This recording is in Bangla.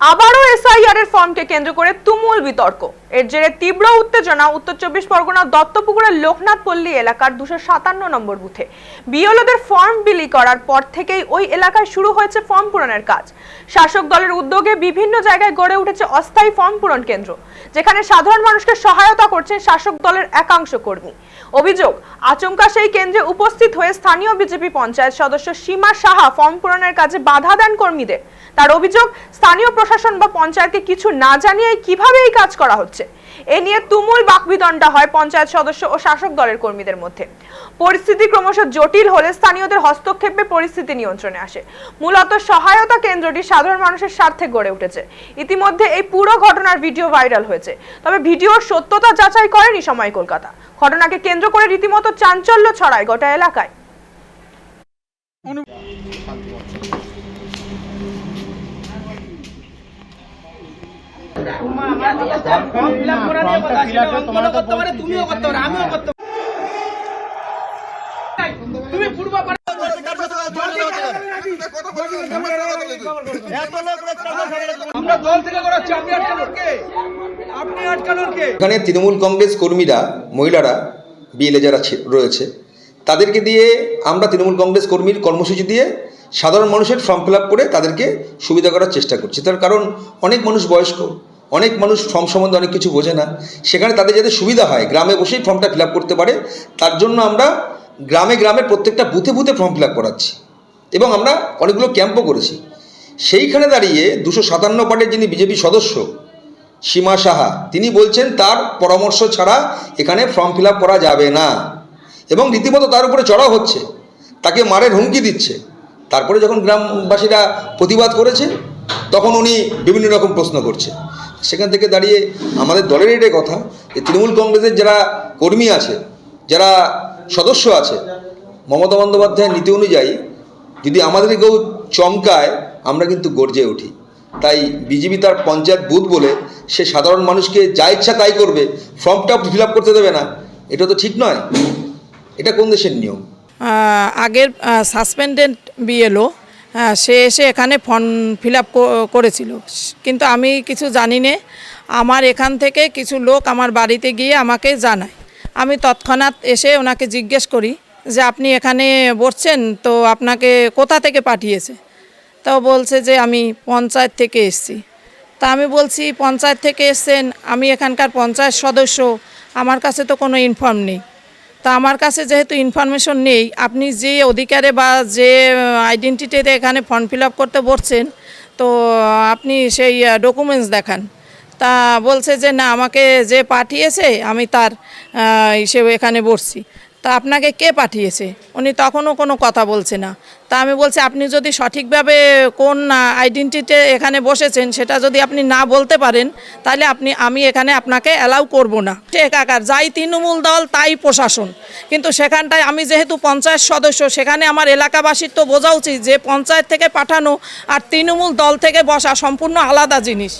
আবারও এসআইআর এর ফর্মকে কেন্দ্র করে তুমুল বিতর্ক। এর জেরে তীব্র উত্তেজনা উত্তর চব্বিশ পরগনা, দত্তপুকুরের লোকনাথ পল্লী এলাকার দুশো সাতান্ন নম্বর বুথে। বিএলওদের ফর্ম বিলি করার পর থেকেই ওই এলাকায় শুরু হয়েছে ফর্ম পূরণের কাজ। শাসক দলের উদ্যোগে বিভিন্ন জায়গায় গড়ে উঠেছে অস্থায়ী ফর্ম পূরণ কেন্দ্র। যেখানে সাধারণ মানুষকে সহায়তা করছেন শাসক দলের একাংশ কর্মী। অভিযোগ, আচমকা সেই কেন্দ্রে উপস্থিত হয়ে স্থানীয় বিজেপি পঞ্চায়েত সদস্য সীমা সাহা ফর্ম পূরণের কাজে বাধা দেন কর্মীদের। তার অভিযোগ, স্থানীয় প্রশাসন বা পঞ্চায়েতকে কিছু না জানিয়ে কীভাবে এই কাজ করা হচ্ছে? এ নিয়ে তুমুল বাকবিদণ্ডা হয় পঞ্চায়েত সদস্য ও শাসক দলের কর্মীদের মধ্যে। পরিস্থিতি ক্রমশ জটিল হলে স্থানীয়দের হস্তক্ষেপে পরিস্থিতি নিয়ন্ত্রণে আসে। মূলত সহায়তা কেন্দ্রটি সাধারণ মানুষের স্বার্থে গড়ে উঠেছে। ইতিমধ্যে এই পুরো ঘটনার ভিডিও ভাইরাল হয়েছে। তবে ভিডিওর সত্যতা যাচাই করেনি সময় কলকাতা। ঘটনাকে কেন্দ্র করে রীতিমতো চাঞ্চল্য ছড়ায় গোটা এলাকায় ফর্ম ফিল আপ করা নিয়ে কথা ছিল অঙ্কনও করতে পারে এখানে তৃণমূল কংগ্রেস কর্মীরা, মহিলারা, বিএলএ যারা রয়েছে, তাদেরকে দিয়ে আমরা তৃণমূল কংগ্রেস কর্মীর কর্মসূচি দিয়ে সাধারণ মানুষের ফর্ম ফিল করে তাদেরকে সুবিধা করার চেষ্টা করছি। তার কারণ অনেক মানুষ বয়স্ক অনেক মানুষ ফর্ম সম্বন্ধে অনেক কিছু বোঝে না। সেখানে তাদের যাতে সুবিধা হয়। গ্রামে বসেই ফর্মটা ফিল করতে পারে। তার জন্য আমরা গ্রামে গ্রামে প্রত্যেকটা বুথে বুথে ফর্ম ফিল করাচ্ছি। এবং আমরা অনেকগুলো ক্যাম্পও করেছি। সেইখানে দাঁড়িয়ে দুশো সাতান্ন পার্টির যিনি বিজেপি সদস্য, সীমা সাহা, তিনি বলছেন, তার পরামর্শ ছাড়া এখানে ফর্ম ফিল করা যাবে না। এবং রীতিমতো তার উপরে চড়া হচ্ছে। তাকে মারের হুমকি দিচ্ছে। তারপরে যখন গ্রামবাসীরা প্রতিবাদ করেছে, তখন উনি বিভিন্ন রকম প্রশ্ন করছে। সেখান থেকে দাঁড়িয়ে আমাদের দলের এটাই কথা যে তৃণমূল কংগ্রেসের যারা কর্মী আছে, যারা সদস্য আছে, মমতা বন্দ্যোপাধ্যায়ের নীতি অনুযায়ী যদি আমাদের কেউ চমকায়, আমরা কিন্তু গর্জে উঠি। তাই বিজেপি তার পঞ্চায়েত বুথ বলে সে সাধারণ মানুষকে যা ইচ্ছা তাই করবে, ফর্মটা ফিল করতে দেবে না। এটা তো ঠিক নয়। এটা কোন দেশের নিয়ম? আগের সাসপেন্ডেড বিএলও সে এসে এখানে ফর্ম ফিল আপ করেছিল। কিন্তু আমি কিছু জানি না আমার এখান থেকে কিছু লোক আমার বাড়িতে গিয়ে আমাকে জানায়। আমি তৎক্ষণাৎ এসে ওনাকে জিজ্ঞেস করি যে, আপনি এখানে বসছেন? তো আপনাকে কোথা থেকে পাঠিয়েছে? তো বলছে যে, আমি পঞ্চায়েত থেকে এসেছি। তা আমি বলছি, পঞ্চায়েত থেকে এসছেন? আমি এখানকার পঞ্চায়েত সদস্য। আমার কাছে তো কোনো ইনফর্ম নেই। তা আমার কাছে যেহেতু ইনফরমেশন নেই, আপনি যে অধিকারে বা যে আইডেন্টিটিতে এখানে ফর্ম ফিল করতে বসছেন, তো আপনি সেই ডকুমেন্টস দেখান। তা বলছে যে, না, আমাকে যে পাঠিয়েছে, আমি তার হিসেবে এখানে বসছি। তা আপনাকে কে পাঠিয়েছে? উনি তখনও কোনো কথা বলছে না। তা আমি বলছি, আপনি যদি সঠিকভাবে কোন আইডেন্টিটি এখানে বসেছেন, সেটা যদি আপনি না বলতে পারেন, তাহলে আপনি, আমি এখানে আপনাকে অ্যালাউ করব না। একাকার, যাই তৃণমূল দল, তাই প্রশাসন। কিন্তু সেখানটায় আমি যেহেতু পঞ্চায়েত সদস্য, সেখানে আমার এলাকাবাসীর তো বোঝা উচিত যে পঞ্চায়েত থেকে পাঠানো আর তৃণমূল দল থেকে বসা সম্পূর্ণ আলাদা জিনিস।